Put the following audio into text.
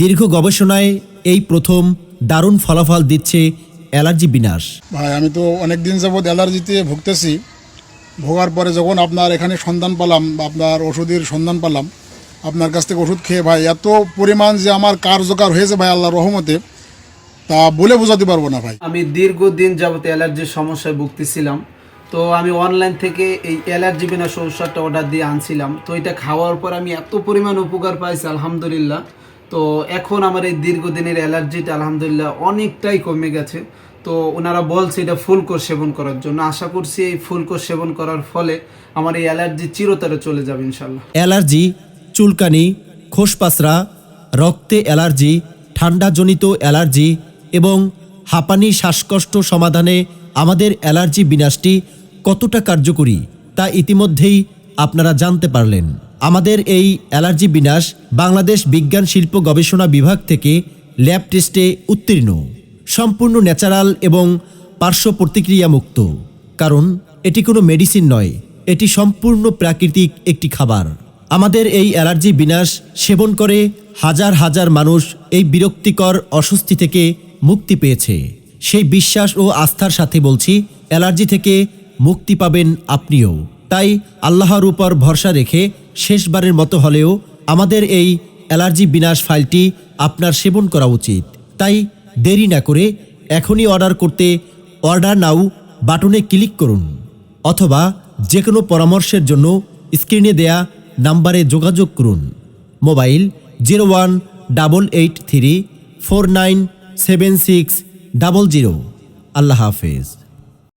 দীর্ঘ গবেষণায় এই প্রথম দারুণ ফলাফল দিচ্ছে অ্যালার্জি বিনাশ। ভাই আমি তো অনেক দিন যাবৎ অ্যালার্জিতে ভুগতেছি। ভোগার পরে যখন আপনার এখানে সন্ধান পেলাম বা আপনার ওষুধের সন্ধান পেলাম আপনার কাছ থেকে ওষুধ খেয়ে ভাই এত পরিমাণ যে আমার কার্যকর হয়েছে ভাই আল্লাহ রহমতে তা বলে বোঝাতে পারব না ভাই। আমি দীর্ঘদিন যাবত অ্যালার্জির সমস্যায় ভুগতেছিলাম। তো আমি অনলাইন থেকে এই অ্যালার্জি বিনাশ ঔষধটা অর্ডার দিয়ে আনছিলাম। তো এটা খাওয়ার পর আমি এত পরিমাণ উপকার পাইছি আলহামদুলিল্লাহ। তো এখন আমার এই দীর্ঘদিনের অ্যালার্জিটা আলহামদুলিল্লাহ অনেকটাই কমে গেছে। তো ওনারা বলছে এটা ফুল কোর্স সেবন করার জন্য। আশা করছি এই ফুল কোর্স সেবন করার ফলে আমার এই অ্যালার্জি চিরতরে চলে যাবে ইনশাল্লাহ অ্যালার্জি, চুলকানি, খোসপাসরা, রক্তে অ্যালার্জি, ঠান্ডাজনিত অ্যালার্জি এবং হাঁপানি শ্বাসকষ্ট সমাধানে আমাদের অ্যালার্জি বিনাশটি কতটা কার্যকরী তা ইতিমধ্যেই আপনারা জানতে পারলেন। আমাদের এই অ্যালার্জি বিনাশ বাংলাদেশ বিজ্ঞান শিল্প গবেষণা বিভাগ থেকে ল্যাব টেস্টে উত্তীর্ণ। সম্পূর্ণ ন্যাচারাল এবং পার্শ্ব প্রতিক্রিয়া মুক্ত কারণ, এটি কোনো মেডিসিন নয়, এটি সম্পূর্ণ প্রাকৃতিক একটি খাবার। আমাদের এই অ্যালার্জি বিনাশ সেবন করে হাজার হাজার মানুষ এই বিরক্তিকর অস্বস্তি থেকে মুক্তি পেয়েছে। সেই বিশ্বাস ও আস্থার সাথে বলছি, অ্যালার্জি থেকে মুক্তি পাবেন আপনিও। তাই আল্লাহর উপর ভরসা রেখে শেষবারের মতো হলেও আমাদের এই অ্যালার্জি বিনাশ ফাইলটি আপনার সেবন করা উচিত। তাই দেরি না করে এখনই অর্ডার করতে অর্ডার নাও বাটনে ক্লিক করুন অথবা যে কোনো পরামর্শের জন্য স্ক্রিনে দেয়া নাম্বারে যোগাযোগ করুন। Mobile zero one double eight three four nine seven six double zero. আল্লাহ হাফেজ।